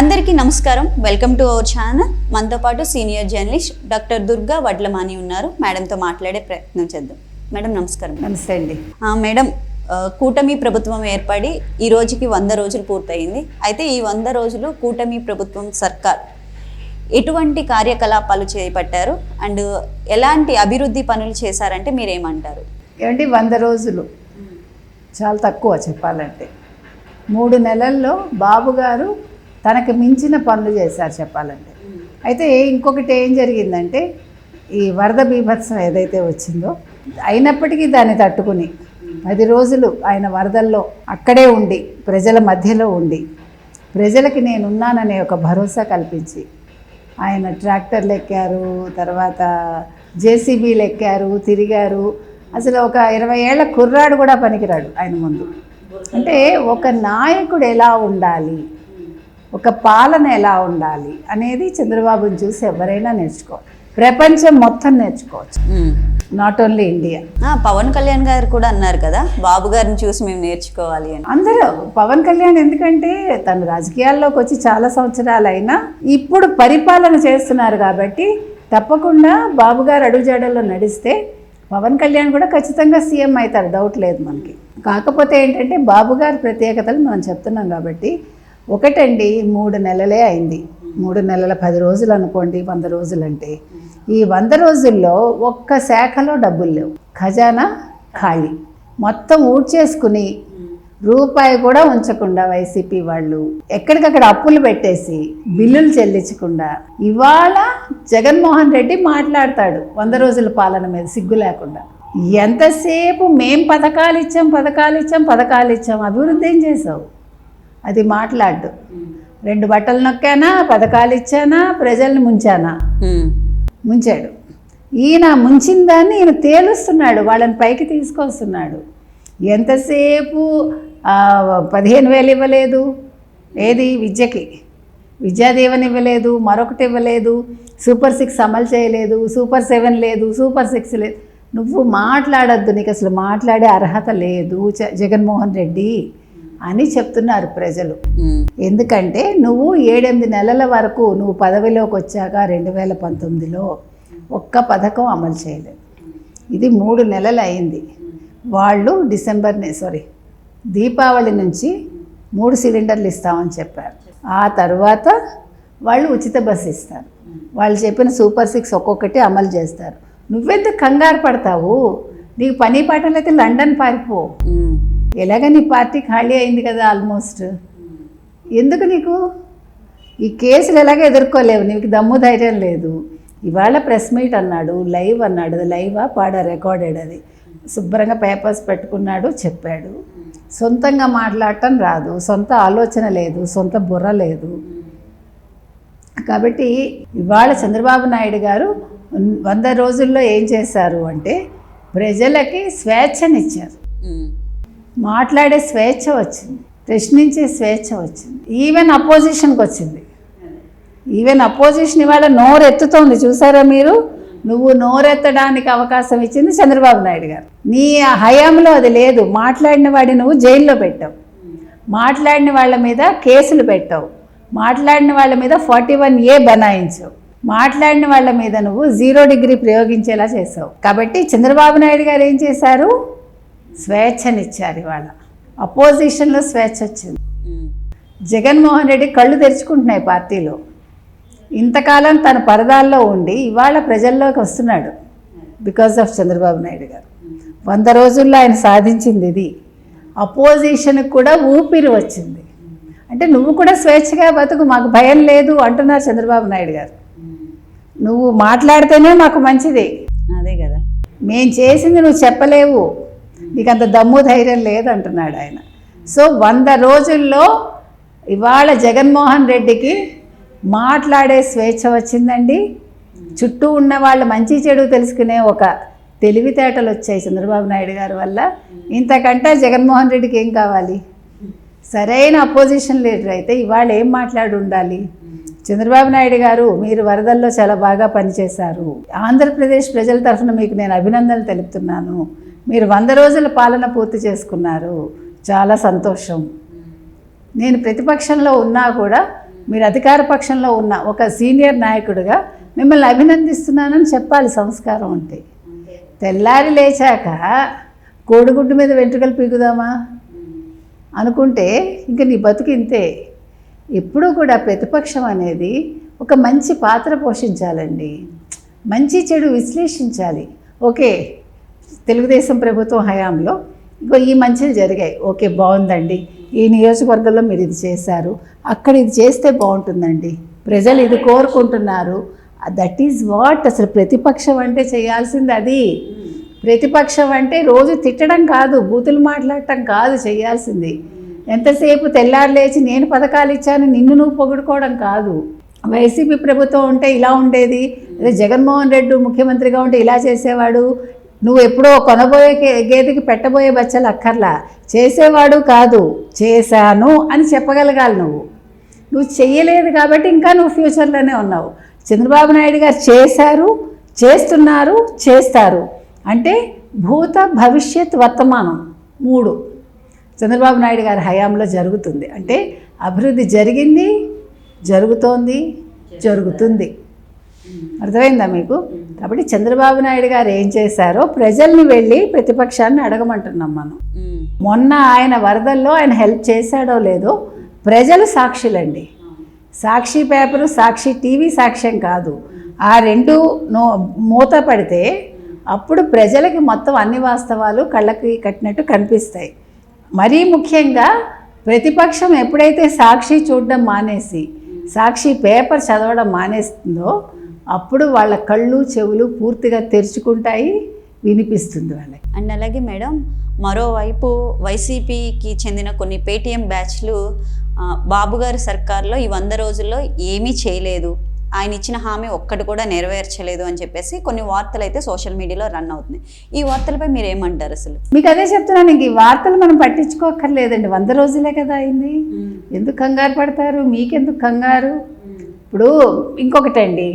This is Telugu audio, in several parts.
అందరికీ నమస్కారం. Welcome to our channel. మనతో పాటు senior journalist doctor Durga Vadlamani ఉన్నారు. మేడంతో మాట్లాడే ప్రయత్నం చేద్దాం. మేడం నమస్కారం. నమస్తే అండి. మేడం కూటమి ప్రభుత్వం ఏర్పడి ఈ రోజుకి వంద రోజులు పూర్తయింది. అయితే ఈ వంద రోజులు కూటమి ప్రభుత్వం సర్కార్ ఎటువంటి కార్యకలాపాలు చేపట్టారు? అండ్ ఎలాంటి అభివృద్ధి పనులు చేశారంటే మీరేమంటారు? ఏమంటే వంద రోజులు. చాలా తక్కువ చెప్పాలంటే. మూడు నెలల్లో బాబు గారు తనకు మించిన పనులు చేశారు చెప్పాలంటే. అయితే ఇంకొకటి ఏం జరిగిందంటే ఈ వరద బీభత్సం ఏదైతే వచ్చిందో అయినప్పటికీ దాన్ని తట్టుకుని పది రోజులు ఆయన వరదల్లో అక్కడే ఉండి ప్రజల మధ్యలో ఉండి ప్రజలకి నేనున్నాననే ఒక భరోసా కల్పించి ఆయన ట్రాక్టర్లు ఎక్కారు తర్వాత జేసీబీలు ఎక్కారు తిరిగారు. అసలు ఒక ఇరవై ఏళ్ళ కుర్రాడు కూడా పనికిరాడు ఆయన ముందు. అంటే ఒక నాయకుడు ఎలా ఉండాలి? ఒక పాలన ఎలా ఉండాలి అనేది చంద్రబాబుని చూసి ఎవరైనా నేర్చుకోవాలి ప్రపంచం మొత్తం నేర్చుకోవచ్చు. Not only India Pawan Kalyan garu కూడా అన్నారు కదా బాబు గారిని చూసి మేము నేర్చుకోవాలి అని. అందరూ పవన్ కళ్యాణ్ ఎందుకంటే తను రాజకీయాల్లోకి వచ్చి చాలా సంవత్సరాలు అయినా ఇప్పుడు పరిపాలన చేస్తున్నారు కాబట్టి తప్పకుండా బాబు గారు అడుగుజాడల్లో నడిస్తే పవన్ కళ్యాణ్ కూడా ఖచ్చితంగా సీఎం అవుతారు. డౌట్ లేదు మనకి. కాకపోతే ఏంటంటే బాబు గారి ప్రత్యేకతలు మనం చెప్తున్నాం కాబట్టి ఒకటండి మూడు నెలలే అయింది. మూడు నెలల పది రోజులు అనుకోండి వంద రోజులు అంటే ఈ వంద రోజుల్లో ఒక్క శాఖలో డబ్బులు లేవు. ఖజానా ఖాళీ. మొత్తం ఊడ్చేసుకుని రూపాయి కూడా ఉంచకుండా వైసీపీ వాళ్ళు ఎక్కడికక్కడ అప్పులు పెట్టేసి బిల్లులు చెల్లించకుండా ఇవాళ జగన్మోహన్ రెడ్డి మాట్లాడతాడు వంద రోజుల పాలన మీద సిగ్గు లేకుండా. ఎంతసేపు మేం పథకాలు ఇచ్చాం పథకాలు ఇచ్చాం పథకాలు ఇచ్చాం అభివృద్ధి ఏం చేసావు? అది మాట్లాడు రెండు బట్టలు నొక్కానా పథకాలు ఇచ్చానా ప్రజల్ని ముంచానా. ముంచాడు. ఈయన ముంచిన దాన్ని ఈయన తేలుస్తున్నాడు వాళ్ళని పైకి తీసుకొస్తున్నాడు. ఎంతసేపు పదిహేను వేలు ఇవ్వలేదు. ఏది? విద్యకి. విద్యాదీవెన ఇవ్వలేదు మరొకటి ఇవ్వలేదు. సూపర్ సిక్స్ అమలు చేయలేదు సూపర్ సెవెన్ లేదు సూపర్ సిక్స్ లేదు. నువ్వు మాట్లాడొద్దు నీకు అసలు మాట్లాడే అర్హత లేదు జగన్మోహన్ రెడ్డి. అని చెప్తున్నారు ప్రజలు. ఎందుకంటే నువ్వు ఏడెనిమిది నెలల వరకు నువ్వు పదవిలోకి వచ్చాక రెండు వేల పంతొమ్మిదిలో ఒక్క పథకం అమలు చేయలేదు. ఇది మూడు నెలలు అయింది. వాళ్ళు డిసెంబర్ సారీ దీపావళి నుంచి మూడు సిలిండర్లు ఇస్తామని చెప్పారు. ఆ తర్వాత వాళ్ళు ఉచిత బస్సు ఇస్తారు. వాళ్ళు చెప్పిన సూపర్ సిక్స్ ఒక్కొక్కటి అమలు చేస్తారు. నువ్వెందుకు కంగారు పడతావు? నీకు పని పాటలు అయితే లండన్ పారిపో. ఎలాగ నీ పార్టీ ఖాళీ అయింది కదా ఆల్మోస్ట్? ఎందుకు నీకు? ఈ కేసులు ఎలాగ ఎదుర్కోలేవు నీకు దమ్ము ధైర్యం లేదు. ఇవాళ ప్రెస్ మీట్ అన్నాడు లైవ్ అన్నాడు లైవా పాడా రికార్డెడ్ అది. శుభ్రంగా పేపర్స్ పెట్టుకున్నాడు చెప్పాడు. సొంతంగా మాట్లాడటం రాదు సొంత ఆలోచన లేదు సొంత బుర్ర లేదు. కాబట్టి ఇవాళ చంద్రబాబు నాయుడు గారు వంద రోజుల్లో ఏం చేశారు అంటే ప్రజలకి స్వేచ్ఛనిచ్చారు. మాట్లాడే స్వేచ్ఛ వచ్చింది ప్రశ్నించే స్వేచ్ఛ వచ్చింది. ఈవెన్ అపోజిషన్కి వచ్చింది. ఈవెన్ అపోజిషన్ ఇవాళ నోరెత్తుతోంది చూసారా మీరు? నువ్వు నోరెత్తడానికి అవకాశం ఇచ్చింది చంద్రబాబు నాయుడు గారు. నీ హయాంలో అది లేదు. మాట్లాడిన వాడిని నువ్వు జైల్లో పెట్టావు. మాట్లాడిన వాళ్ళ మీద కేసులు పెట్టావు. మాట్లాడిన వాళ్ళ మీద ఫార్టీ వన్ ఏ బనాయించావు. మాట్లాడిన వాళ్ళ మీద నువ్వు జీరో డిగ్రీ ప్రయోగించేలా చేసావు కాబట్టి చంద్రబాబు నాయుడు గారు ఏం చేశారు? స్వేచ్ఛనిచ్చారు ఇవాళ. అపోజిషన్లో స్వేచ్ఛ వచ్చింది. మ్మ్. జగన్మోహన్ రెడ్డి కళ్ళు తెరుచుకుంటున్నాయి పార్టీలో. ఇంతకాలం తన పరదాల్లో ఉండి ఇవాళ ప్రజల్లోకి వస్తున్నాడు బికాస్ ఆఫ్ చంద్రబాబు నాయుడు గారు. వంద రోజుల్లో ఆయన సాధించింది ఇది. అపోజిషన్కి కూడా ఊపిరి వచ్చింది. అంటే నువ్వు కూడా స్వేచ్ఛగా బతుకు మాకు భయం లేదు అంటున్నారు చంద్రబాబు నాయుడు గారు. నువ్వు మాట్లాడితేనే మాకు మంచిది. అదే కదా. మేం చేసింది నువ్వు చెప్పలేవు. నీకు అంత దమ్ము ధైర్యం లేదంటున్నాడు ఆయన. సో వంద రోజుల్లో ఇవాళ జగన్మోహన్ రెడ్డికి మాట్లాడే స్వేచ్ఛ వచ్చిందండి. చుట్టూ ఉన్న వాళ్ళు మంచి చెడు తెలుసుకునే ఒక తెలివితేటలు వచ్చాయి చంద్రబాబు నాయుడు గారి వల్ల. ఇంతకంటే జగన్మోహన్ రెడ్డికి ఏం కావాలి? సరైన అపోజిషన్ లీడర్ అయితే ఇవాళ ఏం మాట్లాడి ఉండాలి? చంద్రబాబు నాయుడు గారు మీరు వరదల్లో చాలా బాగా పనిచేశారు. ఆంధ్రప్రదేశ్ ప్రజల తరఫున మీకు నేను అభినందనలు తెలుపుతున్నాను. మీరు వంద రోజుల పాలన పూర్తి చేసుకున్నారు. చాలా సంతోషం. నేను ప్రతిపక్షంలో ఉన్నా కూడా మీరు అధికార పక్షంలో ఉన్న ఒక సీనియర్ నాయకుడిగా మిమ్మల్ని అభినందిస్తున్నానని చెప్పాలి సంస్కారం ఉంటే తెల్లారి లేచాక కోడిగుడ్డు మీద వెంట్రుకలు పీకుదామా? అనుకుంటే ఇంక నీ బతికింతే ఎప్పుడూ కూడా ప్రతిపక్షం అనేది ఒక మంచి పాత్ర పోషించాలండి. మంచి చెడు విశ్లేషించాలి. ఓకే తెలుగుదేశం ప్రభుత్వం హయాంలో ఇంకో ఈ మంచిలు జరిగాయి. ఓకే బాగుందండి. ఈ నియోజకవర్గంలో మీరు ఇది చేశారు. అక్కడ ఇది చేస్తే బాగుంటుందండి. ప్రజలు ఇది కోరుకుంటున్నారు. దట్ ఈజ్ వాట్ అసలు ప్రతిపక్షం అంటే చేయాల్సింది అది. ప్రతిపక్షం అంటే రోజు తిట్టడం కాదు బూతులు మాట్లాడటం కాదు చేయాల్సింది. ఎంతసేపు తెల్లారు లేచి నేను పథకాలు ఇచ్చాను నిన్ను నువ్వు పొగుడుకోవడం కాదు. వైసీపీ ప్రభుత్వం ఉంటే ఇలా ఉండేది అదే జగన్మోహన్ రెడ్డి ముఖ్యమంత్రిగా ఉంటే ఇలా చేసేవాడు నువ్వు ఎప్పుడో కొనబోయే గేదెకి పెట్టబోయే బచ్చలు అక్కర్లా. చేసేవాడు కాదు. చేశాను అని చెప్పగలగాలి నువ్వు. నువ్వు చెయ్యలేదు కాబట్టి ఇంకా నువ్వు ఫ్యూచర్లోనే ఉన్నావు. చంద్రబాబు నాయుడు గారు చేశారు చేస్తున్నారు చేస్తారు. అంటే భూత భవిష్యత్ వర్తమానం మూడు. చంద్రబాబు నాయుడు గారి హయాంలో జరుగుతుంది. అంటే అభివృద్ధి జరిగింది జరుగుతోంది జరుగుతుంది. అర్థమైందా మీకు? కాబట్టి చంద్రబాబు నాయుడు గారు ఏం చేశారో ప్రజల్ని వెళ్ళి ప్రతిపక్షాన్ని అడగమంటున్నాం మనం. మొన్న ఆయన వరదల్లో ఆయన హెల్ప్ చేశాడో లేదో ప్రజలు సాక్షులండి. సాక్షి పేపరు సాక్షి టీవీ సాక్ష్యం కాదు. ఆ రెండు నో మూత పడితే అప్పుడు ప్రజలకి మొత్తం అన్ని వాస్తవాలు కళ్ళకి కట్టినట్టు కనిపిస్తాయి. మరీ ముఖ్యంగా ప్రతిపక్షం ఎప్పుడైతే సాక్షి చూడడం మానేసి సాక్షి పేపర్ చదవడం మానేస్తుందో అప్పుడు వాళ్ళ కళ్ళు చెవులు పూర్తిగా తెరుచుకుంటాయి వినిపిస్తుంది వాళ్ళకి. అండ్ అలాగే మేడం మరోవైపు వైసీపీకి చెందిన కొన్ని పేటీఎం బ్యాచ్లు ఆ, బాబు గారి సర్కార్లో ఈ వంద రోజుల్లో ఏమీ చేయలేదు. ఆయన ఇచ్చిన హామీ ఒక్కటి కూడా నెరవేర్చలేదు అని చెప్పేసి కొన్ని వార్తలు అయితే సోషల్ మీడియాలో రన్ అవుతున్నాయి. ఈ వార్తలపై మీరు ఏమంటారు అసలు? మీకు అదే చెప్తున్నాను ఇంక ఈ వార్తలు మనం పట్టించుకోక్కర్లేదండి. వంద రోజులే కదా అయింది. ఎందుకు కంగారు పడతారు? మీకెందుకు కంగారు? ఇప్పుడు ఇంకొకటండి.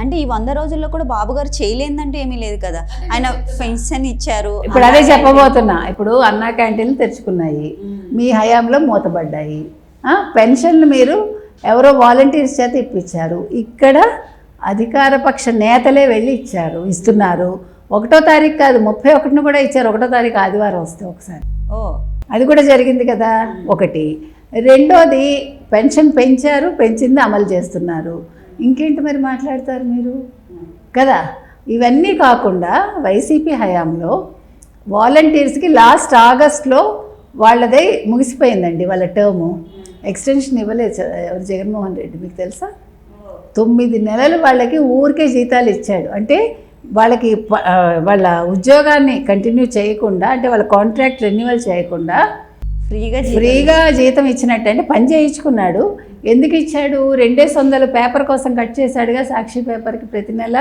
అంటే ఈ వంద రోజుల్లో కూడా బాబు గారు చేయలేదంటే ఏమీ లేదు కదా. ఆయన పెన్షన్ ఇచ్చారు. ఇప్పుడు అదే చెప్పబోతున్నా. ఇప్పుడు అన్నా క్యాంటీన్లు తెరుచుకున్నాయి. మీ హయాంలో మూతబడ్డాయి ఆ, పెన్షన్లు మీరు ఎవరో వాలంటీర్స్ చేత ఇప్పించారు. ఇక్కడ అధికార పక్ష నేతలే వెళ్ళి ఇచ్చారు ఇస్తున్నారు. ఒకటో తారీఖు కాదు ముప్పై ఒకటిని కూడా ఇచ్చారు. ఒకటో తారీఖు ఆదివారం వస్తే ఒకసారి. ఓ. అది కూడా జరిగింది కదా ఒకటి. రెండోది పెన్షన్ పెంచారు పెంచింది అమలు చేస్తున్నారు. ఇంకేంటి మరి మాట్లాడతారు మీరు? కదా ఇవన్నీ కాకుండా వైసీపీ హయాంలో వాలంటీర్స్కి లాస్ట్ ఆగస్ట్లో వాళ్ళదే ముగిసిపోయిందండి వాళ్ళ టర్ము. ఎక్స్టెన్షన్ ఇవ్వలేదు జగన్మోహన్ రెడ్డి మీకు తెలుసా? తొమ్మిది నెలలు వాళ్ళకి ఊరికే జీతాలు ఇచ్చాడు. అంటే వాళ్ళకి వాళ్ళ ఉద్యోగాన్ని కంటిన్యూ చేయకుండా అంటే వాళ్ళ కాంట్రాక్ట్ రెన్యువల్ చేయకుండా ఫ్రీగా ఫ్రీగా జీతం ఇచ్చినట్టు అంటే పని చేయించుకున్నాడు. ఎందుకు ఇచ్చాడు? రెండేసి వందలు పేపర్ కోసం కట్ చేశాడుగా సాక్షి పేపర్కి ప్రతి నెల.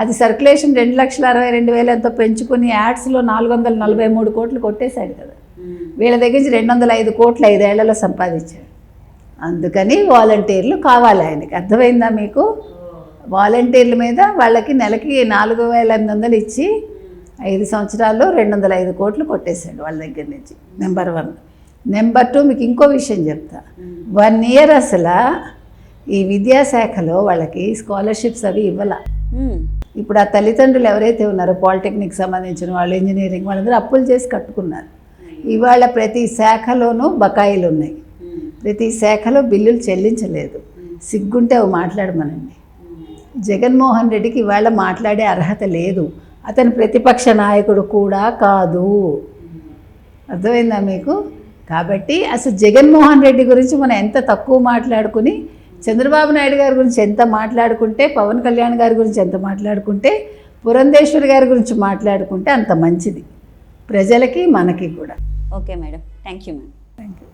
అది సర్క్యులేషన్ రెండు లక్షల అరవై రెండు వేలు ఎంతో పెంచుకుని యాడ్స్లో నాలుగు వందల నలభై మూడు కోట్లు కొట్టేశాడు కదా. వీళ్ళ దగ్గర నుంచి రెండు వందల ఐదు కోట్లు ఐదేళ్ళలో సంపాదించాడు. అందుకని వాలంటీర్లు కావాలి ఆయనకి. అర్థమైందా మీకు? వాలంటీర్ల మీద వాళ్ళకి నెలకి నాలుగు వేల ఎనిమిది వందలు ఇచ్చి ఐదు సంవత్సరాల్లో రెండు వందల ఐదు కోట్లు కొట్టేశాడు వాళ్ళ దగ్గర నుంచి. Number one. నెంబర్ టూ మీకు ఇంకో విషయం చెప్తా. వన్ ఇయర్ అసలు ఈ విద్యాశాఖలో వాళ్ళకి స్కాలర్షిప్స్ అవి ఇవ్వాల. ఇప్పుడు ఆ తల్లిదండ్రులు ఎవరైతే ఉన్నారో పాలిటెక్నిక్ సంబంధించిన వాళ్ళు ఇంజనీరింగ్ వాళ్ళందరూ అప్పులు చేసి కట్టుకున్నారు. ఇవాళ ప్రతి శాఖలోనూ బకాయిలు ఉన్నాయి. ప్రతి శాఖలో బిల్లులు చెల్లించలేదు. సిగ్గుంటే అవి మాట్లాడమనండి. జగన్మోహన్ రెడ్డికి ఇవాళ మాట్లాడే అర్హత లేదు. అతను ప్రతిపక్ష నాయకుడు కూడా కాదు. అర్థమైందా మీకు? కాబట్టి అసలు జగన్మోహన్ రెడ్డి గురించి మనం ఎంత తక్కువ మాట్లాడుకుని చంద్రబాబు నాయుడు గారి గురించి ఎంత మాట్లాడుకుంటే పవన్ కళ్యాణ్ గారి గురించి ఎంత మాట్లాడుకుంటే పురంధేశ్వరి గారి గురించి మాట్లాడుకుంటే అంత మంచిది. ప్రజలకి మనకి కూడా. Okay madam. Thank you madam. Thank you.